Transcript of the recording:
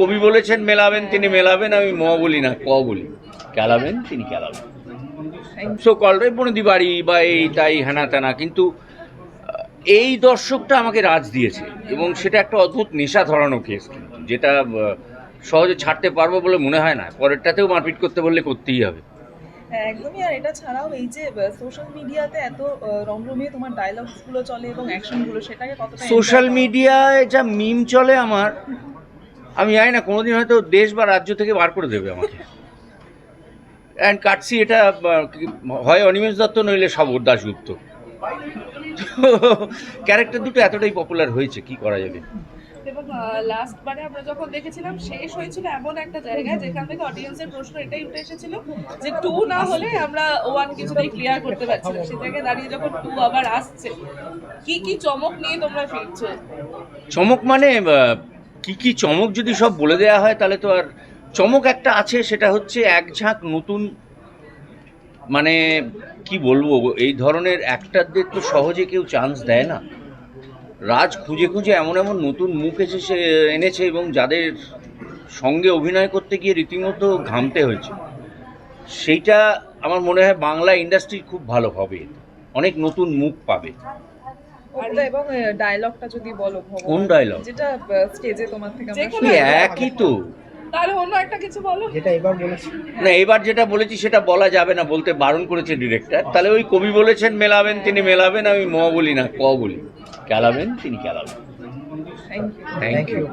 কবি বলেছেন মেলাবেন তিনি মেলাবেন আমি ম বলি না ক বলি? কেলাবেন তিনি কেলাবেন। সো কলরে বনদি বাড়ি বা এই তাই হেনা তেনা কিন্তু এই দর্শকটা আমাকে রাজ দিয়েছে এবং সেটা একটা অদ্ভুত নেশা ধরানো কেস কিন্তু যেটা সহজে ছাড়তে পারব বলে মনে হয় না। পরেরটাতেও মারপিট করতে বললে করতেই হবে। একদমই আর এটা ছাড়াও এই যে সোশ্যাল মিডিয়াতে এত রমরমিয়ে তোমার ডায়লগসগুলো চলে এবং অ্যাকশনগুলো সেটাকে কতটা সোশ্যাল মিডিয়ায় যা মিম চলে আমার আমি জানি না কোনোদিন হয়তো দেশ বা রাজ্য থেকে বার করে দেবে আমাকে। অ্যান্ড কাটছি এটা হয় অনিমেষ দত্ত নইলে সবর দাশগুপ্ত। ক্যারেক্টার দুটো এতটাই পপুলার হয়েছে কি করা যাবে? এবং লাস্ট বারে আমরা যখন দেখেছিলাম শেষ হয়েছিল এমন একটা জায়গায় যেখান থেকে অডিয়েন্সের প্রশ্ন এটাই উঠে এসেছিল যে টু না হলে আমরা ওয়ান কিছুতেই ক্লিয়ার করতে পারছি না। সে জায়গায় দাঁড়িয়ে যখন টু আবার আসছে কি কি চমক নিয়ে তোমরা ফিরছো? চমক মানে কি কি চমক যদি সব বলে দেওয়া হয়, তাহলে তো আর চমক একটা আছে, সেটা হচ্ছে এক ঝাঁক নতুন মানে কি বলব, এই ধরনের অ্যাক্টারদের তো সহজে কেউ চান্স দেয় না। রাজ খুঁজে খুঁজে এমন এমন নতুন মুখ এসে এনেছে এবং যাদের সঙ্গে অভিনয় করতে গিয়ে রীতিমতো ঘামতে হয়েছে। সেইটা আমার মনে হয় বাংলা ইন্ডাস্ট্রি খুব ভালো হবে। অনেক নতুন মুখ পাবে। ওটা এবং ডায়লগটা যদি বলো কোন dialogue? যেটা স্টেজে তোমার থেকে আমরা যেকোনো এই একটা। একই তো। তাহলে অন্য একটা কিছু বলো। যেটা এবার বলেছি। না এবার যেটা বলেছি সেটা বলা যাবে না বলতে বারণ করেছে ডিরেক্টর তাহলে ওই কবি বলেছেন মেলাবেন তিনি মেলাবেন আমি ম বলি না ক বলি। কেলাবেন তিনি কেলাবেন। Thank you